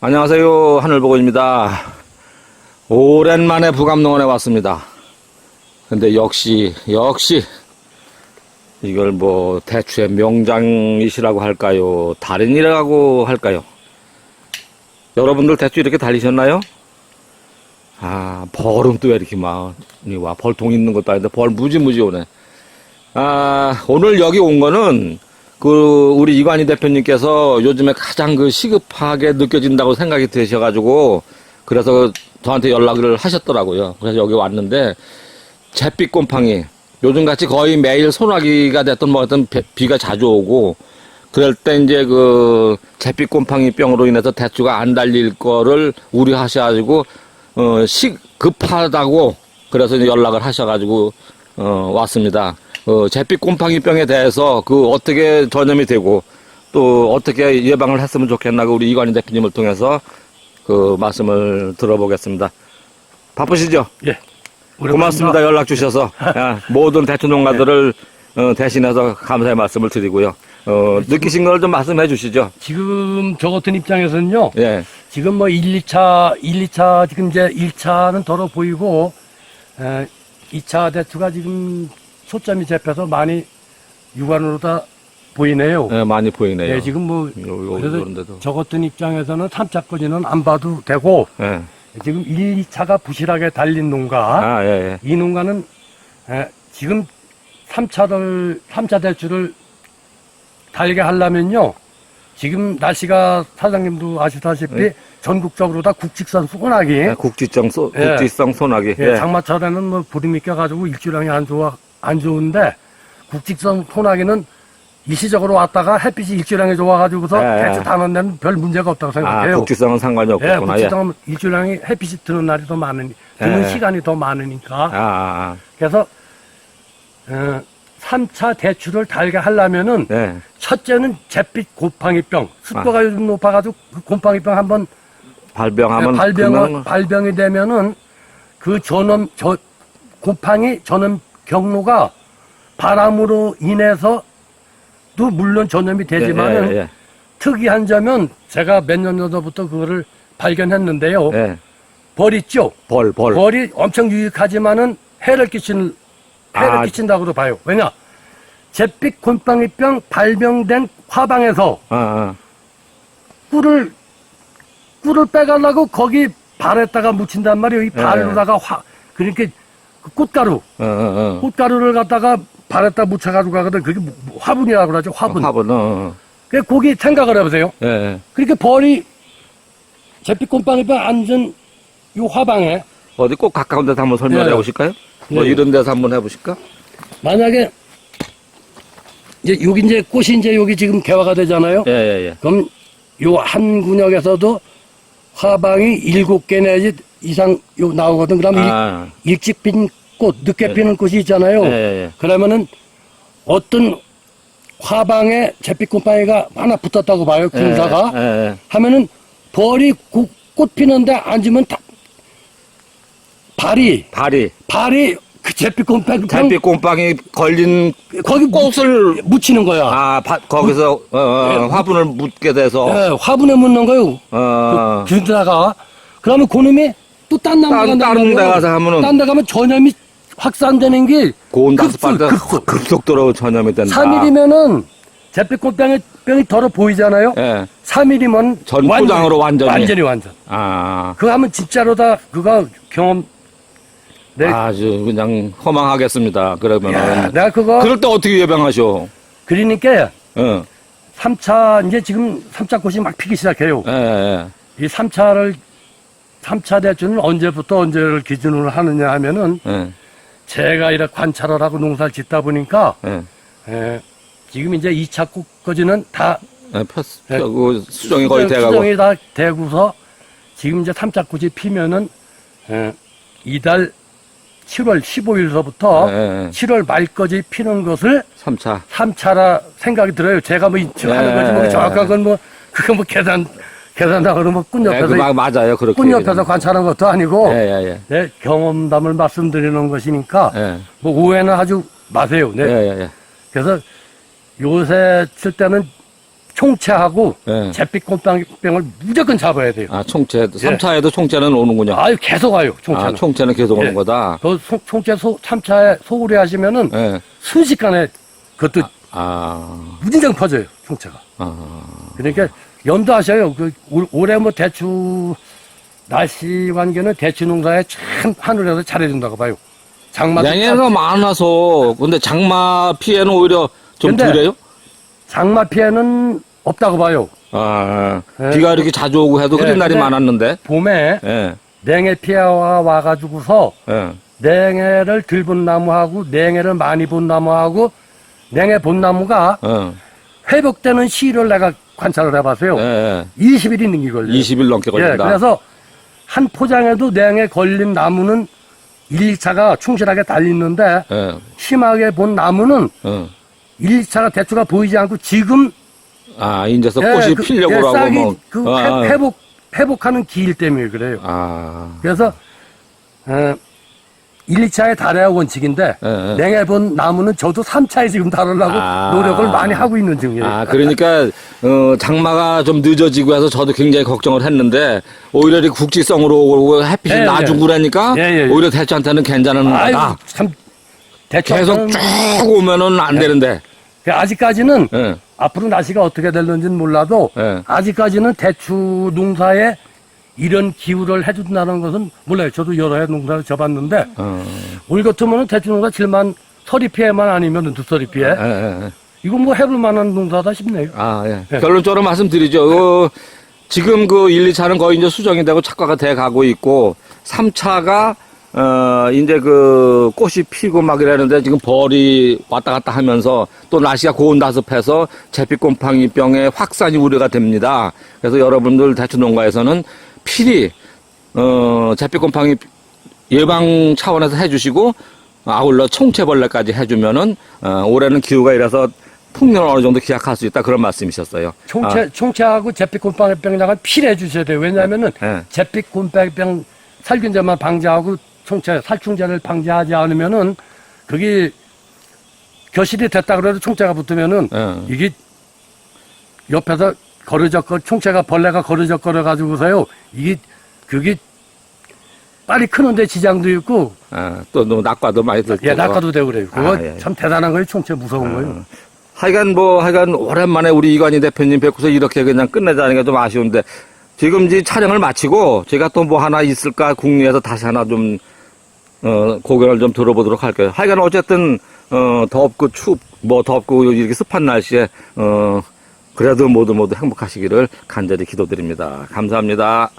안녕하세요. 하늘보고입니다. 오랜만에 부감농원에 왔습니다. 근데 역시, 역시, 이걸 뭐, 대추의 명장이시라고 할까요? 달인이라고 할까요? 여러분들 대추 이렇게 달리셨나요? 아, 벌은 또 왜 이렇게 많이 와? 벌통 있는 것도 아닌데 벌 무지무지 오네. 아, 오늘 여기 온 거는 그 우리 이관희 대표님께서 요즘에 가장 그 시급하게 느껴진다고 생각이 드셔가지고 그래서 저한테 연락을 하셨더라고요. 그래서 여기 왔는데 잿빛 곰팡이 요즘 같이 거의 매일 소나기가 됐던 뭐 어떤 비가 자주 오고 그럴 때 이제 그 잿빛 곰팡이 병으로 인해서 대추가 안 달릴 거를 우려하셔가지고 어 시 급하다고 그래서 이제 연락을 하셔가지고 어 왔습니다. 어 잿빛 곰팡이 병에 대해서 그 어떻게 전염이 되고 또 어떻게 예방을 했으면 좋겠나고 우리 이관희 대표님을 통해서 그 말씀을 들어보겠습니다. 바쁘시죠? 예. 고맙습니다. 연락 주셔서 야, 모든 대추 농가들을 어, 대신해서 감사의 말씀을 드리고요. 어, 느끼신 걸 좀 말씀해 주시죠. 지금 저 같은 입장에서는요. 예, 지금 뭐 1, 2차, 1, 2차 지금 이제 1차는 덜어 보이고 에, 2차 대추가 지금 초점이 잡혀서 많이 육안으로 다 보이네요. 예, 많이 보이네요. 예, 지금 뭐 요, 요, 그래서 요런데도. 저 같은 입장에서는 3차까지는 안 봐도 되고 예. 지금 1, 2차가 부실하게 달린 농가 아, 예, 예. 이 농가는 에, 지금 3차를 3차 대추를 달게 하려면요. 지금 날씨가 사장님도 아시다시피 네. 전국적으로 다 국직선 소나기. 예, 국지성, 소, 예. 국지성 소나기. 예, 예. 장마철에는 뭐 부림이 껴가지고 일주량이 안 좋아 안 좋은데 국직선 소나기는 일시적으로 왔다가 햇빛이 일주량이 좋아가지고서 예, 예. 대추 다는 데는 별 문제가 없다고 아, 생각해요. 국지성은 상관이 예, 없겠구나. 예. 일주량이 햇빛이 드는 날이 더 많으니 드는 예. 시간이 더 많으니까 아, 아, 그래서 어, 3차 대추를 달게 하려면은 아. 예. 첫째는 잿빛 곰팡이병 아. 습도가 요즘 높아가지고 그 곰팡이병 한번 발병하면 발병 그러면 발병이 되면은 그 전염 저 곰팡이 전염 경로가 바람으로 인해서 도 물론 전염이 되지만은 예, 예, 특이한 점은 제가 몇 년 전부터 그거를 발견했는데요. 예. 예. 벌 있죠. 벌, 벌. 벌이 엄청 유익하지만은 해를 끼치는 해를 아. 끼친다고도 봐요. 왜냐? 잿빛 곰팡이병 발병된 화방에서 아, 아. 꿀을 꿀을 빼가려고 거기 발에다가 묻힌단 말이에요. 이 예. 발로다가 화 그러니까 그 꽃가루 어, 어, 어. 꽃가루를 갖다가 발에다 묻혀가지고 가거든. 그게 화분이라고 그러죠. 화분. 화분, 어, 어. 그 거기 생각을 해보세요. 예, 예. 그렇게 벌이 곰팡이병 앉은 이 화방에 어디 꼭 가까운 데서 한번 설명해 예. 보실까요? 뭐 예. 이런 데서 한번 해보실까? 만약에 이제 여기 이제 꽃이 이제 여기 지금 개화가 되잖아요. 예, 예, 예. 그럼 요 한 군역에서도 화방이 일곱 개 내지 이상 요 나오거든. 그럼 아, 일, 일찍 핀 꽃, 늦게 피는 꽃이 있잖아요. 예. 그러면은 어떤 화방에 잿빛곰팡이가 하나 붙었다고 봐요. 군사가 예, 예, 예. 하면은 벌이 고- 꽃 피는데 앉으면 다 발이 발이 발이 그 잿빛곰팡이 달빛 곰팡이 걸린 거기 꽃을 묻히는 거야. 아 바- 거기서 어, 어, 예. 화분을 묻게 돼서 예, 화분에 묻는 거요. 어, 그러다가 그러면 그놈이 또 딴 나무 다른- 다른 데 가서 하면은 딴 데 가면 전염이 확산되는 게 고온 급수, 급수. 급속도로 전염이 된다. 3일이면은 잿빛꽃병이 병이 덜어 보이잖아요. 예. 3일이면 전 포장으로 완전히. 완전히 완전. 아 그거 하면 진짜로 다 그거 경험. 네. 아주 그냥 허망하겠습니다. 그러면은 내가 그거 그럴 때 어떻게 예방하셔? 그러니까 예, 3차 이제 지금 3차 꽃이 막 피기 시작해요. 예, 예. 이 3차를 3차 대추는 언제부터 언제를 기준으로 하느냐 하면은 예, 제가 이렇게 관찰을 하고 농사를 짓다 보니까 예. 에, 지금 이제 2차 꽃까지는 다 예, 펴, 예. 펴고 수정이 거의 돼가고 수정이 다 되고서 지금 이제 3차 꽃이 피면은 에, 이달 7월 15일서부터 예, 예. 7월 말까지 피는 것을 3차 3차라 생각이 들어요. 제가 뭐 인측 하는 예, 거지 뭐 예, 정확한 건 뭐 그거 뭐 계산 계산다 그러면 뭐꾼 예, 옆에서 그 마- 맞아요. 그렇게 꾼 옆에서 관찰한 것도 아니고 예. 네, 경험담을 말씀드리는 것이니까 예. 뭐 오해는 하지 마세요. 네. 그래서 요새 칠 때는 총채하고 예. 잿빛 곰팡이병을 무조건 잡아야 돼요. 아, 총채, 삼차에도 총채는 오는군요. 아유 계속 와요 총채는. 아, 총채는 계속 오는 예. 거다. 그 소- 총채 소, 참차에 소홀히 하시면은 예. 순식간에 그것도 아, 무진장 퍼져요 총채가. 아, 그러니까 염두하셔요. 그 올- 올해 뭐 대추 날씨 관계는 대추 농사에 참 하늘에서 잘해준다고 봐요. 장마도 양해가 많아서, 근데 장마 피해는 오히려 좀 근데- 덜해요? 장마 피해는 없다고 봐요. 아, 예. 비가 이렇게 자주 오고 해도 흐린 예, 날이 근데- 많았는데, 봄에 예, 냉해 피해가 와가지고서 예. 냉해를 덜 본 나무하고 냉해를 많이 본 나무하고 냉해 본 나무가 어, 회복되는 시일을 내가 관찰을 해봤어요. 예, 예. 20일이 넘게 걸려요. 20일 넘게 걸린다. 예, 그래서 한 포장에도 냉해 걸린 나무는 1, 2차가 충실하게 달리는데 예, 심하게 본 나무는 어. 1, 2차가 대추가 보이지 않고 지금 아, 이제서 예, 꽃이 그- 피려고 예, 하고 싹이 뭐. 그 아, 아. 회, 복 회복하는 기일 때문에 그래요. 아, 그래서 어, 1, 2차에 달아야 원칙인데 예, 예. 냉해 본 나무는 저도 3차에 지금 다루려고 아. 노력을 많이 하고 있는 중이에요. 아, 그러니까, 어, 장마가 좀 늦어지고 해서 저도 굉장히 걱정을 했는데, 오히려 이렇게 국지성으로 오고 햇빛이 예, 예. 나중 그러니까, 예, 예. 오히려 대추한테는 괜찮은 아유, 거다. 참 대추 계속 쭉 오면은 안 되는데, 그 아직까지는 예, 앞으로 날씨가 어떻게 될는지는 몰라도 예. 아직까지는 대추 농사에 이런 기후를 해준다는 것은 몰라요. 저도 여러 해 농사를 져봤는데 어, 올 같으면 대추 농사 질만 서리 피해만 아니면 두서리 피해 예, 예, 예. 이거 뭐 해볼 만한 농사다 싶네요. 아, 예. 예. 결론적으로 말씀드리죠. 어, 지금 그 1, 2차는 거의 이제 수정이 되고 착과가 돼 가고 있고, 3차가, 어, 이제 그 꽃이 피고 막 이러는데 지금 벌이 왔다 갔다 하면서 또 날씨가 고온다습해서 제피곰팡이 병의 확산이 우려가 됩니다. 그래서 여러분들 대추 농가에서는 필히, 어, 제피곰팡이 예방 차원에서 해주시고 아울러 총체벌레까지 해주면은 어, 올해는 기후가 이래서 풍년을 어느 정도 기약할 수 있다 그런 말씀이셨어요. 총채, 총채하고 제빛 곰팡이병장을 필해 주셔야 돼요. 왜냐하면은 예. 제빛 곰팡이병 살균제만 방지하고 총채 살충제를 방지하지 않으면은 그게 겨실이 됐다 그래도 총채가 붙으면은 예. 이게 옆에서 거르적거 총채가 벌레가 거르적거려 가지고서요 이게 그게 빨리 크는데 지장도 있고 아, 또 뭐, 낙과도 많이 들고. 예 낙하도 되고 그래요. 그거 아, 예. 참 대단한 거예요. 총채 무서운 거예요. 하여간 뭐 하여간 오랜만에 우리 이관희 대표님 뵙고서 이렇게 그냥 끝내자는 게 좀 아쉬운데 지금 이제 촬영을 마치고 제가 또 뭐 하나 있을까 국내에서 다시 하나 좀 어, 고견을 좀 들어보도록 할게요. 하여간 어쨌든 어, 덥고 춥, 뭐 덥고 이렇게 습한 날씨에 어, 그래도 모두 모두 행복하시기를 간절히 기도드립니다. 감사합니다.